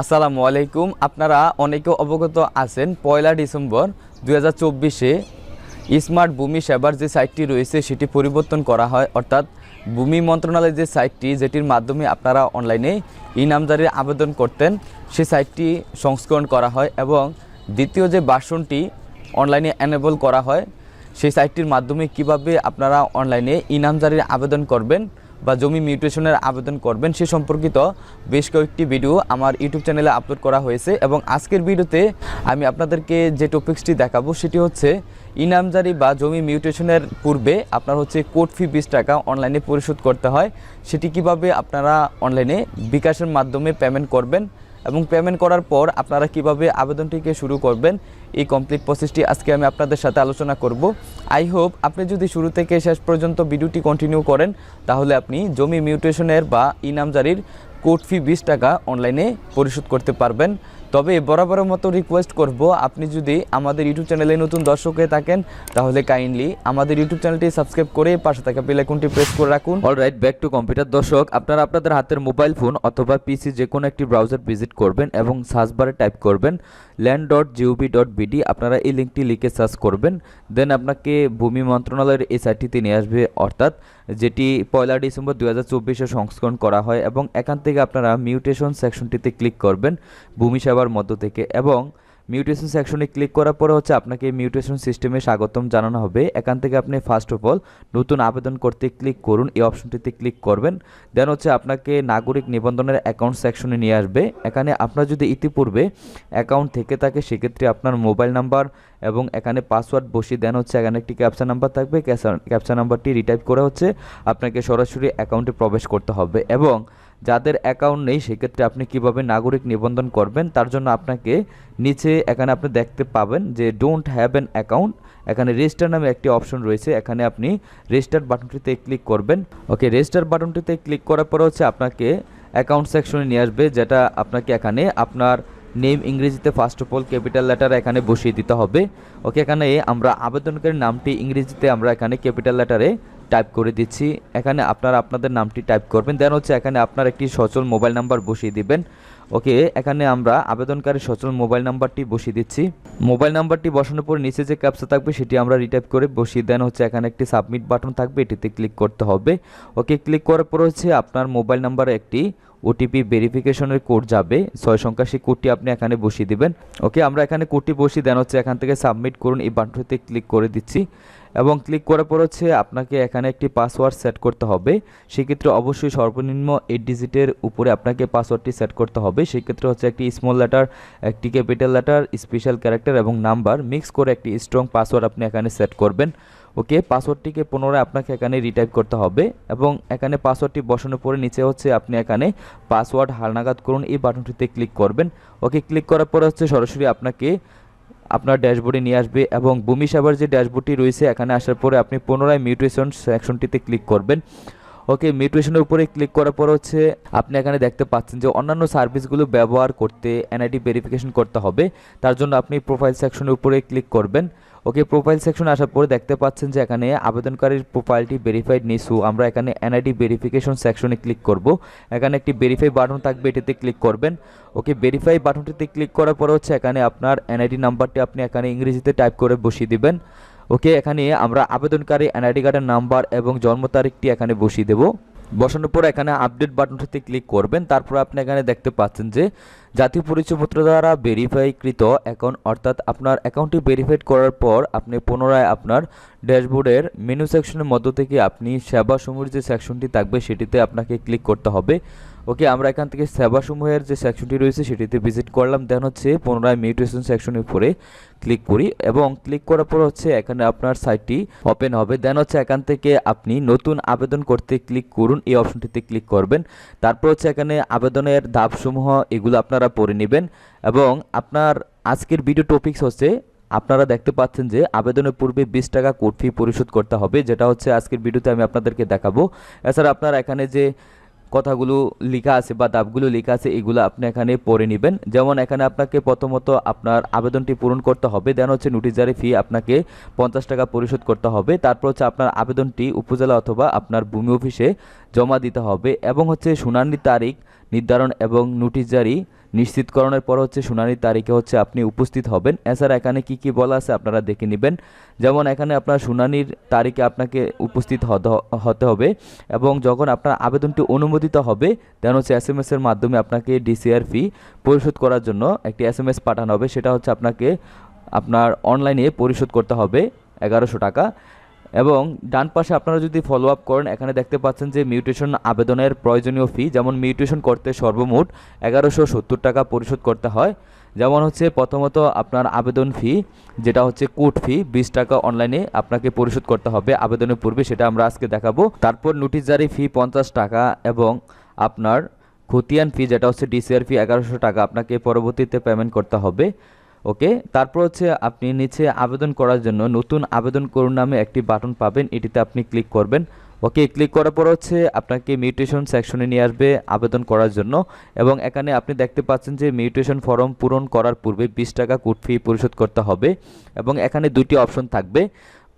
আসসালামু আলাইকুম। আপনারা অনেকে অবগত আছেন, পয়লা ডিসেম্বর দু হাজার স্মার্ট ভূমি সেবার যে সাইটটি রয়েছে, সেটি পরিবর্তন করা হয়। অর্থাৎ ভূমি মন্ত্রণালয়ের যে সাইটটি, যেটির মাধ্যমে আপনারা অনলাইনে ই আবেদন করতেন সেই সাইটটি সংস্করণ করা হয় এবং দ্বিতীয় যে ভার্সনটি অনলাইনে এনেবল করা হয়, সেই সাইটটির মাধ্যমে কীভাবে আপনারা অনলাইনে ইনামজারির আবেদন করবেন বা জমি মিউটেশনের আবেদন করবেন, সে সম্পর্কিত বেশ কয়েকটি ভিডিও আমার ইউটিউব চ্যানেলে আপলোড করা হয়েছে এবং আজকের ভিডিওতে আমি আপনাদেরকে যে টপিক্সটি দেখাবো সেটি হচ্ছে ইনামজারি বা জমি মিউটেশনের পূর্বে আপনার হচ্ছে কোর্ট ফি বিশ টাকা অনলাইনে পরিশোধ করতে হয়। সেটি কীভাবে আপনারা অনলাইনে বিকাশের মাধ্যমে পেমেন্ট করবেন এবং পেমেন্ট করার পর আপনারা কীভাবে আবেদনটিকে শুরু করবেন এই কমপ্লিট প্রসেসটি আজকে আমি আপনাদের সাথে আলোচনা করব। আই হোপ আপনি যদি শুরু থেকে শেষ পর্যন্ত ভিডিওটি কন্টিনিউ করেন, তাহলে আপনি জমি মিউটেশনের বা ইনামজারির কোর্ট ফি বিশ টাকা অনলাইনে পরিশোধ করতে পারবেন। তবে বরাবরের মতো রিকোয়েস্ট করব, আপনি যদি আমাদের ইউটিউব চ্যানেলে নতুন দর্শক হয়ে থাকেন, তাহলে কাইন্ডলি আমাদের ইউটিউব চ্যানেলটি সাবস্ক্রাইব করে পাশে থাকা বেল আইকনটি প্রেস করে রাখুন। অলরাইট ব্যাক টু কম্পিউটার দর্শক, আপনারা আপনাদের হাতের মোবাইল ফোন অথবা পিসি যে কোনো একটি ব্রাউজার ভিজিট করবেন এবং সার্চ বারে টাইপ করবেন land dot GOB dot BD আপনারা এই লিঙ্কটি লিখে সার্চ করবেন। দেন আপনাকে ভূমি মন্ত্রণালয়ের এই সাইটটিতে নিয়ে আসবে, অর্থাৎ যেটি পয়লা ডিসেম্বর দু হাজার সংস্করণ করা হয় এবং এখান থেকে আপনারা মিউটেশন সেকশনটিতে ক্লিক করবেন। ভূমি সেবার মধ্য থেকে এবং মিউটেশন সেকশনে ক্লিক করার পরে হচ্ছে আপনাকে মিউটেশন সিস্টেমে স্বাগতম জানানো হবে। এখান থেকে আপনি ফার্স্ট অফ অল নতুন আবেদন করতে ক্লিক করুন, এই অপশনটিতে ক্লিক করবেন। দেন হচ্ছে আপনাকে নাগরিক নিবন্ধনের অ্যাকাউন্ট সেকশনে নিয়ে আসবে। এখানে আপনার যদি ইতিপূর্বে অ্যাকাউন্ট থেকে থাকে, সেক্ষেত্রে আপনার মোবাইল নাম্বার এবং এখানে পাসওয়ার্ড বসিয়ে দেন হচ্ছে এখানে একটি ক্যাপচা নাম্বার থাকবে। ক্যাপচা নাম্বারটি রিটাইপ করে হচ্ছে আপনাকে সরাসরি অ্যাকাউন্টে প্রবেশ করতে হবে এবং যাদের অ্যাকাউন্ট নেই, সেক্ষেত্রে আপনি কীভাবে নাগরিক নিবন্ধন করবেন, তার জন্য আপনাকে নিচে এখানে আপনি দেখতে পাবেন যে ডোন্ট হ্যাভ অ্যান অ্যাকাউন্ট এখানে রেজিস্টার নামে একটি অপশন রয়েছে, এখানে আপনি রেজিস্টার বাটনটিতে ক্লিক করবেন। ওকে রেজিস্টার বাটনটিতে ক্লিক করার পরে হচ্ছে আপনাকে অ্যাকাউন্ট সেকশনে নিয়ে আসবে, যেটা আপনাকে এখানে আপনার নেম ইংরেজিতে first of all capital letter এখানে বসিয়ে দিতে হবে। ওকে এখানে আমরা আবেদনকারীর নামটি ইংরেজিতে আমরা এখানে ক্যাপিটাল লেটারে টাইপ করে দিচ্ছি। এখানে আপনারা আপনাদের নামটি টাইপ করবেন দেন হচ্ছে এখানে আপনার একটি সচল মোবাইল নাম্বার বসিয়ে দিবেন। ওকে এখানে আমরা আবেদনকারী সচল মোবাইল নাম্বারটি বসিয়ে দিচ্ছি। মোবাইল নাম্বারটি বসানোর পর নিচে যে ক্যাপসা থাকবে সেটি আমরা রিটাইপ করে বসিয়ে দেন, হচ্ছে এখানে একটি সাবমিট বাটন থাকবে, এটিতে ক্লিক করতে হবে। ওকে ক্লিক করার পর হচ্ছে আপনার মোবাইল নাম্বারে একটি ওটিপি ভেরিফিকেশনের কোড যাবে। ছয় সংখ্যা, সেই কোডটি আপনি এখানে বসিয়ে দিবেন। ওকে আমরা এখানে কোডটি বসিয়ে দেন, হচ্ছে এখান থেকে সাবমিট করুন, এই বাটনটিতে ক্লিক করে দিচ্ছি। এবং ক্লিক করার পর হচ্ছে আপনাকে এখানে একটি পাসওয়ার্ড সেট করতে হবে। সেক্ষেত্রে অবশ্যই সর্বনিম্ন এইট ডিজিটের উপরে আপনাকে পাসওয়ার্ডটি সেট করতে হবে। সেক্ষেত্রে হচ্ছে একটি স্মল লেটার একটি ক্যাপিটাল লেটার স্পেশাল ক্যারেক্টার এবং নাম্বার মিক্স করে একটি স্ট্রং পাসওয়ার্ড আপনি এখানে সেট করবেন। ওকে পাসওয়ার্ডটিকে পুনরায় আপনাকে এখানে রিটাইপ করতে হবে এবং এখানে পাসওয়ার্ডটি বসানোর পরে নিচে হচ্ছে আপনি এখানে পাসওয়ার্ড হালনাগাদ করুন। এই বাটনটিতে ক্লিক করবেন। ওকে ক্লিক করার পরে হচ্ছে সরাসরি আপনাকে আপনার ড্যাশবোর্ডে নিয়ে আসবে এবং ভূমি সেবার যে ড্যাশবোর্ডটি রয়েছে এখানে আসার পরে আপনি পুনরায় মিউটেশন সেকশনটিতে ক্লিক করবেন। ওকে, মিউটেশনের উপরে ক্লিক করার পর হচ্ছে আপনি এখানে দেখতে পাচ্ছেন যে অন্যান্য সার্ভিসগুলো ব্যবহার করতে, এনআইডি ভেরিফিকেশন করতে হবে। তার জন্য আপনি প্রোফাইল সেকশনের উপরে ক্লিক করবেন। ওকে প্রোফাইল সেকশন আসার পরে দেখতে পাচ্ছেন যে এখানে আবেদনকারীর প্রোফাইলটি ভেরিফাইড নিসু আমরা এখানে এনআইডি ভেরিফিকেশন সেকশনে ক্লিক করব। এখানে একটি ভেরিফাই বাটন থাকবে, এটিতে ক্লিক করবেন। ওকে ভেরিফাই বাটনটিতে ক্লিক করার পরে হচ্ছে এখানে আপনার এনআইডি নাম্বারটি আপনি এখানে ইংরেজিতে টাইপ করে বসিয়ে দিবেন। ওকে এখানে আমরা আবেদনকারী এনআইডি কার্ডের নাম্বার এবং জন্ম তারিখটি এখানে বসিয়ে দেব। বসানোর পর এখানে আপডেট বাটনটিতে ক্লিক করবেন। তারপর আপনি এখানে দেখতে পাচ্ছেন যে জাতীয় পরিচয়পত্র দ্বারা ভেরিফাইকৃত অ্যাকাউন্ট অর্থাৎ আপনার অ্যাকাউন্টটি ভেরিফাইড করার পর আপনি পুনরায় আপনার ড্যাশবোর্ডের মেনু সেকশনের মধ্য থেকে আপনি সেবা সমূহের যে সেকশনটি থাকবে, সেটিতে আপনাকে ক্লিক করতে হবে। ওকে, আমরা এখান থেকে সেবাসমূহের যে সেকশনটি রয়েছে সেটিতে ভিজিট করলাম। দেন হচ্ছে পুনরায় মিউটেশন সেকশনের উপরে ক্লিক করি এবং ক্লিক করার পর হচ্ছে এখানে আপনার সাইটটি ওপেন হবে। দেন হচ্ছে এখান থেকে আপনি নতুন আবেদন করতে ক্লিক করুন। এই অপশনটিতে ক্লিক করবেন। তারপর হচ্ছে এখানে আবেদনের ধাপসমূহ এগুলো আপনারা পড়ে নেবেন এবং আপনার আজকের ভিডিও টপিকস হচ্ছে আপনারা দেখতে পাচ্ছেন যে আবেদনের পূর্বে বিশ টাকা কোর্ট ফি পরিশোধ করতে হবে, যেটা হচ্ছে আজকের ভিডিওতে আমি আপনাদেরকে দেখাবো। এছাড়া আপনারা এখানে যে কথাগুলো লেখা আছে বা দাবগুলো লেখা আছে, এগুলো আপনি এখানে পড়ে নেবেন। যেমন এখানে আপনাকে প্রথমত আপনার আবেদনটি পূরণ করতে হবে, দেন হচ্ছে নোটিশ জারি ফি আপনাকে পঞ্চাশ টাকা পরিশোধ করতে হবে, তারপর হচ্ছে আপনার আবেদনটি উপজেলা অথবা আপনার ভূমি অফিসে জমা দিতে হবে এবং হচ্ছে শুনানির তারিখ নির্ধারণ এবং নোটিশ জারি নিশ্চিতকরণের পর হচ্ছে শুনানির তারিখে হচ্ছে আপনি উপস্থিত হবেন। এছাড়া এখানে কি কি বলা আছে আপনারা দেখে নেবেন। যেমন এখানে আপনার শুনানির তারিখে আপনাকে উপস্থিত হতে- হবে এবং যখন আপনার আবেদনটি অনুমোদিত হবে, দেন হচ্ছে এস এম এসের মাধ্যমে আপনাকে ডিসিআর ফি পরিশোধ করার জন্য একটি এস এম এস পাঠানো হবে। সেটা হচ্ছে আপনাকে আপনার অনলাইনে পরিশোধ করতে হবে এগারোশো টাকা। এবং ডান পাশে আপনারা যদি ফলো আপ করেন, এখানে দেখতে পাচ্ছেন যে মিউটেশন আবেদনের প্রয়োজনীয় ফি যেমন মিউটেশন করতে সর্বমোট এগারোশো সত্তর টাকা পরিশোধ করতে হয়। যেমন হচ্ছে প্রথমত আপনার আবেদন ফি যেটা হচ্ছে কোর্ট ফি বিশ টাকা অনলাইনে আপনাকে পরিশোধ করতে হবে আবেদনের পূর্বে, সেটা আমরা আজকে দেখাবো। তারপর নোটিশ জারি ফি পঞ্চাশ টাকা এবং আপনার খতিয়ান ফি যেটা হচ্ছে ডিসিআর ফি এগারোশো টাকা আপনাকে পরবর্তীতে পেমেন্ট করতে হবে। ওকে? তারপর হচ্ছে আপনি নিচে আবেদন করার জন্য নতুন আবেদন করুন নামে একটি বাটন পাবেন, এটিতে আপনি ক্লিক করবেন। ওকে, ক্লিক করার পর হচ্ছে আপনাকে মিউটেশন সেকশনে নিয়ে আসবে আবেদন করার জন্য এবং এখানে আপনি দেখতে পাচ্ছেন যে মিউটেশন ফর্ম পূরণ করার পূর্বে বিশ টাকা কোড ফি পরিশোধ করতে হবে এবং এখানে দুটি অপশন থাকবে।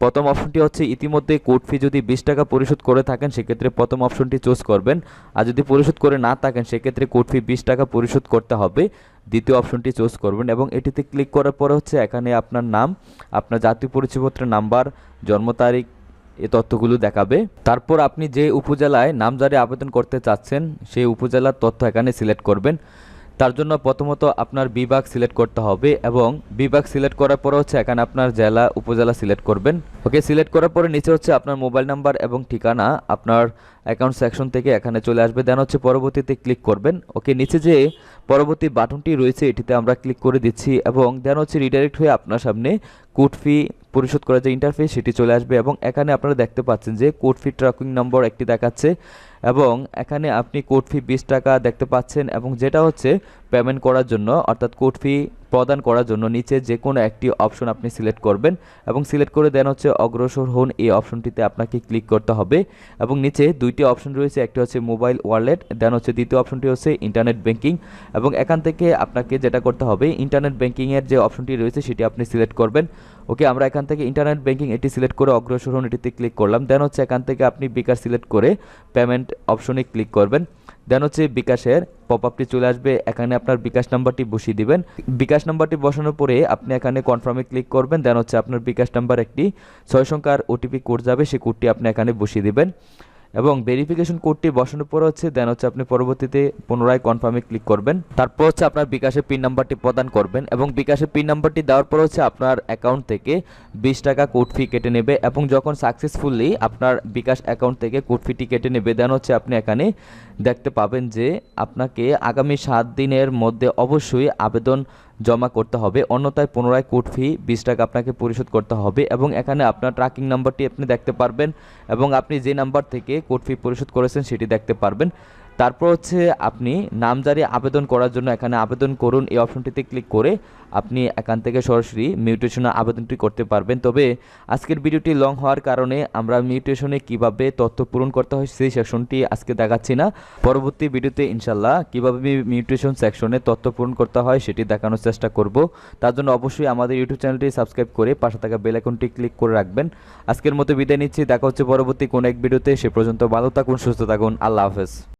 প্রথম অপশনটি হচ্ছে ইতিমধ্যে কোড ফি যদি বিশ টাকা পরিশোধ করে থাকেন, সেক্ষেত্রে প্রথম অপশনটি চুজ করবেন। আর যদি পরিশোধ করে না থাকেন, সেক্ষেত্রে কোড ফি বিশ টাকা পরিশোধ করতে হবে। দ্বিতীয় অপশনটি চুজ করবেন এবং এটিতে ক্লিক করার পরে হচ্ছে এখানে আপনার নাম, আপনার জাতীয় পরিচয়পত্রের নাম্বার জন্ম তারিখ, এ তথ্যগুলো দেখাবে। তারপর আপনি যে উপজেলায় নামজারি আবেদন করতে চাচ্ছেন, সেই উপজেলার তথ্য এখানে সিলেক্ট করবেন। তার জন্য প্রথমত আপনার বিভাগ সিলেক্ট করতে হবে এবং বিভাগ সিলেক্ট করার পরে হচ্ছে এখানে আপনার জেলা, উপজেলা সিলেক্ট করবেন। ওকে সিলেক্ট করার পরে নিচে হচ্ছে আপনার মোবাইল নাম্বার এবং ঠিকানা, আপনার অ্যাকাউন্ট সেকশন থেকে এখানে চলে আসবে। দেন হচ্ছে পরবর্তীতে ক্লিক করবেন। ওকে নিচে যে পরবর্তী বাটনটি রয়েছে, এটিতে আমরা ক্লিক করে দিচ্ছি এবং দেন হচ্ছে রিডাইরেক্ট হয়ে আপনার সামনে কোড ফি পরিশোধ করার যে ইন্টারফেস সেটি চলে আসবে এবং এখানে আপনারা দেখতে পাচ্ছেন যে কোড ফি ট্র্যাকিং নম্বর একটি দেখাচ্ছে। এবং এখানে আপনি কোড ফি বিশ টাকা দেখতে পাচ্ছেন এবং যেটা হচ্ছে পেমেন্ট করার জন্য, অর্থাৎ কোড ফি প্রদান করার জন্য নিচে যে কোনো একটি অপশন আপনি সিলেক্ট করবেন এবং সিলেক্ট করে দেন হচ্ছে অগ্রসর হন এই অপশনটিতে আপনাকে ক্লিক করতে হবে এবং নিচে দুইটি অপশন রয়েছে, একটি হচ্ছে মোবাইল ওয়ালেট দেন হচ্ছে দ্বিতীয় অপশনটি হচ্ছে ইন্টারনেট ব্যাংকিং এবং এখান থেকে আপনাকে যেটা করতে হবে ইন্টারনেট ব্যাংকিংয়ের যে অপশনটি রয়েছে সেটি আপনি সিলেক্ট করবেন। ওকে আমরা এখান থেকে ইন্টারনেট ব্যাংকিং এটি সিলেক্ট করে অগ্রসর হন এটিতে ক্লিক করলাম দেন হচ্ছে এখান থেকে আপনি বিকাশ সিলেক্ট করে পেমেন্ট অপশনে ক্লিক করবেন। দেন হচ্ছে বিকাশের পপ আপটি চলে আসবে, এখানে আপনার বিকাশ নাম্বারটি বসিয়ে দিবেন। বিকাশ নাম্বারটি বসানোর পরে আপনি এখানে কনফার্মে ক্লিক করবেন দেন হচ্ছে আপনার বিকাশ নাম্বার একটি ছয় সংখ্যার ওটিপি কোড যাবে, সেই কোডটি আপনি এখানে বসিয়ে দিবেন। এবং ভেরিফিকেশন কোডটি বসানোর পর হচ্ছে দেন হচ্ছে আপনি পরবর্তীতে পুনরায় কনফার্মে ক্লিক করবেন। তারপর হচ্ছে আপনার বিকাশের পিন নাম্বারটি প্রদান করবেন এবং বিকাশের পিন নাম্বারটি দেওয়ার পর হচ্ছে আপনার অ্যাকাউন্ট থেকে বিশ টাকা কোড ফি কেটে নেবে এবং যখন সাকসেসফুলি আপনার বিকাশ অ্যাকাউন্ট থেকে কোড ফিটি কেটে নেবে দেন হচ্ছে আপনি এখানে দেখতে পাবেন যে আপনাকে আগামী সাত দিনের মধ্যে অবশ্যই আবেদন জমা করতে হবে। অন্যথায় পুনরায় কোর্ট ফি বিশ টাকা আপনাকে পরিশোধ করতে হবে এবং এখানে আপনার ট্র্যাকিং নাম্বারটি আপনি দেখতে পারবেন এবং আপনি যে নাম্বার থেকে কোর্ট ফি পরিশোধ করেছেন সেটি দেখতে পারবেন। তারপর হচ্ছে আপনি নামজারি আবেদন করার জন্য এখানে আবেদন করুন। এই অপশনটিতে ক্লিক করে আপনি এখান থেকে সরাসরি মিউটেশনে আবেদনটি করতে পারবেন। তবে আজকের ভিডিওটি লং হওয়ার কারণে আমরা মিউটেশনে কীভাবে তথ্য পূরণ করতে হয় সেই সেকশনটি আজকে দেখাচ্ছি না। পরবর্তী ভিডিওতে ইনশাল্লাহ কীভাবে মিউটেশন সেকশনে তথ্য পূরণ করতে হয় সেটি দেখানোর চেষ্টা করব। তার জন্য অবশ্যই আমাদের ইউটিউব চ্যানেলটি সাবস্ক্রাইব করে পাশে থাকা বেল আইকনটি ক্লিক করে রাখবেন। আজকের মতো বিদায় নিচ্ছি। দেখা হচ্ছে পরবর্তী কোন এক ভিডিওতে। সে পর্যন্ত ভালো থাকুন, সুস্থ থাকুন। আল্লাহ হাফেজ।